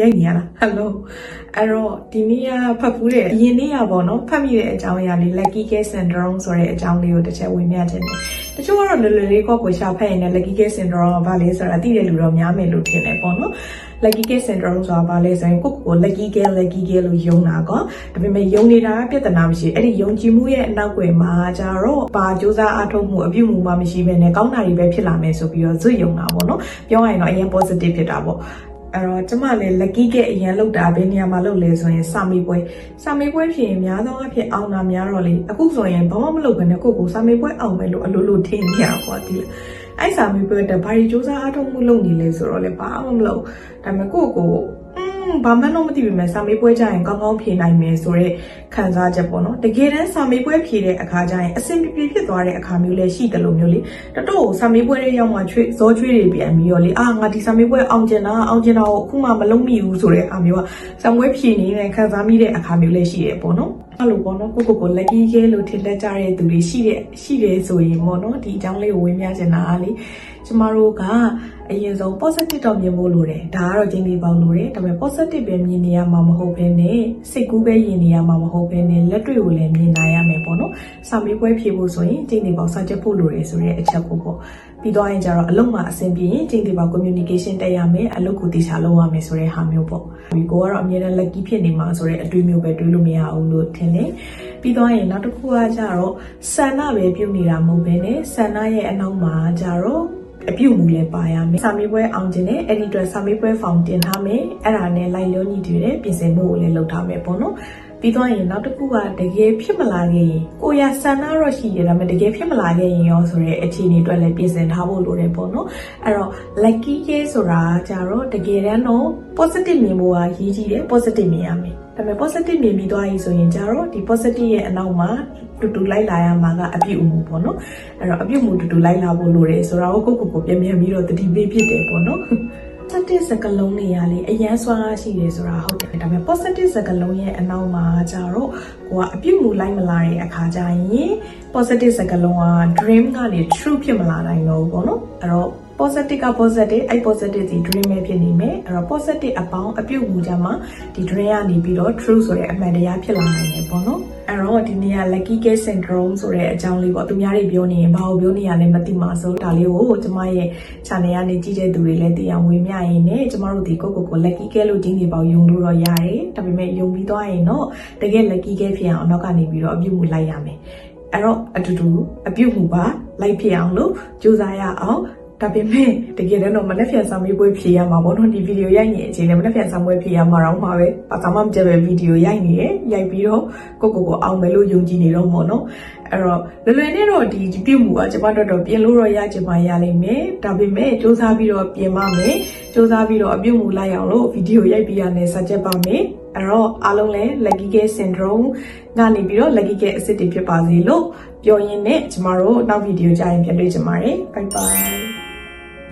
ရိုက်နေရလားဟယ်လိုအဲ့တော့ဒီနေ့ကဖတ်ဖူးတဲ့အရင်နေ့ကပေါ့နော်ဖတ်မိတဲ့အကြောင်းအရာလေး lucky case syndrome ဆိုတဲ့အကြောင်းလေးကိုတစ်ချက်ဝင်ပြချင်တယ်တချို့ကတော့လွယ်လွယ်လေးကိုကိုရှာဖတ်ရင်လည်း lucky case syndrome ကဘာလဲဆိုတာသိတဲ့လူတော့များမယ်လို့ထင်တယ်ပေါ့နော် lucky case syndrome ဆိုတာဘာလဲဆိုရင်ကိုယ့်ကိုယ် lucky girl lucky girl လို့ယုံတာကောဒါပေမဲ့ယုံနေတာကပြဿနာမရှိအဲ့ဒီယုံကြည်မှုရဲ့အနောက်ွယ်မှာကြတော့ဘာစူးစမ်းအားထုတ်မှုအပြုမှုမှမရှိဘဲနဲ့ကောင်းတာတွေပဲဖြစ်လာမယ်ဆိုပြီးတော့ဇွတ်ယုံတာပေါ့နော်ပြောရရင်တော့အရင် positive ဖြစ်တာပေါ့ အဲ့တော့ကျမလည်း lucky ကအရင်လောက်တာဘယ်နေရာမှာလောက်လဲဆိုရင်စာမေးပွဲစာမေးပွဲဖြစ်ရင်များသောအားဖြင့်အောင်တာများတော့လေအခုဆိုရင်ဘာမှမလုပ်ဘဲနဲ့ကိုယ့်ကိုယ်စာမေးပွဲအောင်မယ်လို့အလိုလိုထင်နေရပေါ့ဒီလားအဲ့စာမေးပွဲတက်ဘာတွေစူးစမ်းအားထုတ်မှုလုပ်နေလဲဆိုတော့လေဘာမှမလုပ်ဒါပေမဲ့ကိုယ့်ကိုယ်อืม ဘာမှတော့မသိပေမဲ့စာမေးပွဲကြရင်ကောင်းကောင်းဖြေနိုင်မယ်ဆိုတော့ခံစားချက်ပေါ့နော်တကယ်တမ်းစာမေးပွဲဖြေတဲ့အခါကျရင်အဆင်ပြေပြေဖြစ်သွားတဲ့အခါမျိုးလည်းရှိတယ်လို့မျိုးလေတတော့စာမေးပွဲတွေရောက်မှချွေးဇောချွေးတွေပြန်ပြီးတော့လေအာငါဒီစာမေးပွဲအောင်ကျင်တာအောင်ကျင်တာကိုအခုမှမလုံးမိဘူးဆိုတဲ့အခါမျိုးကစာမေးပွဲဖြေနေတဲ့ခံစားမိတဲ့အခါမျိုးလည်းရှိတယ်ပေါ့နော်အဲ့လိုပေါ့နော်ကိုကိုကို lucky ခဲလို့ထင်တတ်ကြတဲ့သူတွေရှိတဲ့ရှိတယ်ဆိုရင်ပေါ့နော်ဒီအကြောင်းလေးကိုဝေမျှချင်တာကလေကျမတို့ကအရင်ဆုံး positive တော့မြင်ဖို့လိုတယ်ဒါကတော့ကျင်းလေးပေါင်းလိုတယ်ဒါပေမဲ့ positive ပဲမြင်နေရမှာမဟုတ်ဘဲနဲ့စိတ်ကူးပဲယင်နေရမှာမဟုတ်ဘဲနဲ့လက်တွေ့ကိုလည်းမြင်နိုင်ရမယ်ပေါ့နော်စာမေးပွဲဖြေဖို့ဆိုရင်ကျင်းလေးပေါင်းစာချက်ဖို့လိုတယ်ဆိုတဲ့အချက်ကိုပေါ့ပြီးတော့ရင်ကျတော့အလုပ်မှာအဆင်ပြေရင်ကျင်းလေးပေါင်း communication တက်ရမယ်အလုပ်ကိုတေချာလုပ်ရမယ်ဆိုတဲ့ဟာမျိုးပေါ့ဒီကိုကတော့အမြဲတမ်း lucky ဖြစ်နေမှာဆိုတဲ့အတွေ့မျိုးပဲတွေးလို့မရဘူးလို့ထင်တယ်ပြီးတော့ရင်နောက်တစ်ခုကကျတော့ဆန္ဒပဲပြုတ်နေတာမဟုတ်ဘဲနဲ့ဆန္ဒရဲ့အနောက်မှာကျတော့အပြုတ်မှုလည်းပါရမယ်။စာမေးပွဲအောင်ခြင်းနဲ့အဲ့ဒီအတွက်စာမေးပွဲဖောင်တင်ထားမယ်။အဲ့ဒါနဲ့လိုက်လျောညီတူတဲ့ပြင်ဆင်မှုကိုလည်းလုပ်ထားမယ်ပေါ့နော်။ ပြီးတော့ရင်နောက်တစ်ခုကတကယ်ဖြစ်မလာခဲ့ရင်ကိုရဆန္ဒတော့ရှိရဒါပေမဲ့တကယ်ဖြစ်မလာခဲ့ရင်ရောဆိုတဲ့အခြေအနေအတွက်လည်းပြင်ဆင်ထားဖို့လိုတယ်ပေါ့နော်။အဲ့တော့ lucky case ဆိုတာကြတော့တကယ်တမ်းတော့ positive မြင်ဖို့ကရည်ကြီးတယ် positive မြင်ရမယ်။ဒါပေမဲ့ positive မြင်ပြီးသွားပြီဆိုရင်ကြတော့ဒီ positive ရဲ့အနောက်မှာတူတူလိုက်လာရမှာကအပြုတ်မှုပေါ့နော်အဲ့တော့အပြုတ်မှုတူတူလိုက်လာဖို့လိုတယ်ဆိုတော့ကိုကိုကိုပြန်ပြန်ပြီးတော့တတိပေးဖြစ်တယ်ပေါ့နော် positive စကားလုံးတွေရလေအရန်စွာရှိတယ်ဆိုတာဟုတ်တယ်ဒါပေမဲ့ positive စကားလုံးရဲ့အနောက်မှာကျတော့ကိုကအပြုတ်မှုလိုက်မလာတဲ့အခါကျရင် positive စကားလုံးက dream ကနေ true ဖြစ်မလာနိုင်တော့ဘူးပေါ့နော်အဲ့တော့ positive က positive အဲ့ positive ဒီ dream ပဲဖြစ်နေမယ်အဲ့တော့ positive အပေါင်းအပြုတ်မှုကြမှာဒီ dream ကနေပြီးတော့ true ဆိုတဲ့အမှန်တရားဖြစ်လာနိုင်တယ်ပေါ့နော်အဲ့ တော့ဒီနေ့က lucky case syndrome ဆိုတဲ့အကြောင်းလေးပေါ့သူများတွေပြောနေရင်ဘာကိုပြောနေရလဲမသိမှာဆိုဒါလေးကိုကျမရဲ့ channel ကနေကြည့်တဲ့သူတွေလည်းသိအောင်ဝေမျှရင်းနဲ့ကျမတို့ဒီကိုကိုကို lucky case လို့တင်းနေပေါယုံလို့တော့ရတယ်ဒါပေမဲ့ယုံပြီးသွားရင်တော့တကယ် lucky case ဖြစ်အောင်နောက်ကနေပြီးတော့အပြုတ်မှုလိုက်ရမယ်အဲ့တော့အတူတူအပြုတ်မှုပါလိုက်ဖြစ်အောင်လို့ကြိုးစားရအောင် ဒါပေမဲ့တကယ်တော့မနေ့ပြန်ဆောင်ပြီးပွဲဖြေရမှာပေါ့နော်ဒီဗီဒီယိုရိုက်နေတဲ့အချိန်နဲ့မနေ့ပြန်ဆောင်ပွဲဖြေရမှာတော့မှာပဲဘာသာမှမကြက်ပဲဗီဒီယိုရိုက်နေတယ်ရိုက်ပြီးတော့ကိုကိုကိုအောင်မယ်လို့ယုံကြည်နေတော့ပေါ့နော်အဲ့တော့လွယ်လွယ်နဲ့တော့ဒီပြုတ်မှုကကျမတို့တော့ပြင်လို့တော့ရချင်မှရလိမ့်မယ်ဒါပေမဲ့စူးစမ်းပြီးတော့ပြင်ပါမယ်စူးစမ်းပြီးတော့အပြုတ်မှုလိုက်အောင်လို့ဗီဒီယိုရိုက်ပြီးရနေစကြက်ပါမယ်အဲ့တော့အားလုံးလည်း lucky case syndrome ကနေပြီးတော့ lucky case အစ်စ်တွေဖြစ်ပါစေလို့ပြောရင်းနဲ့ကျမတို့နောက်ဗီဒီယိုကြရင်ပြန်တွေ့ကြပါမယ် bye bye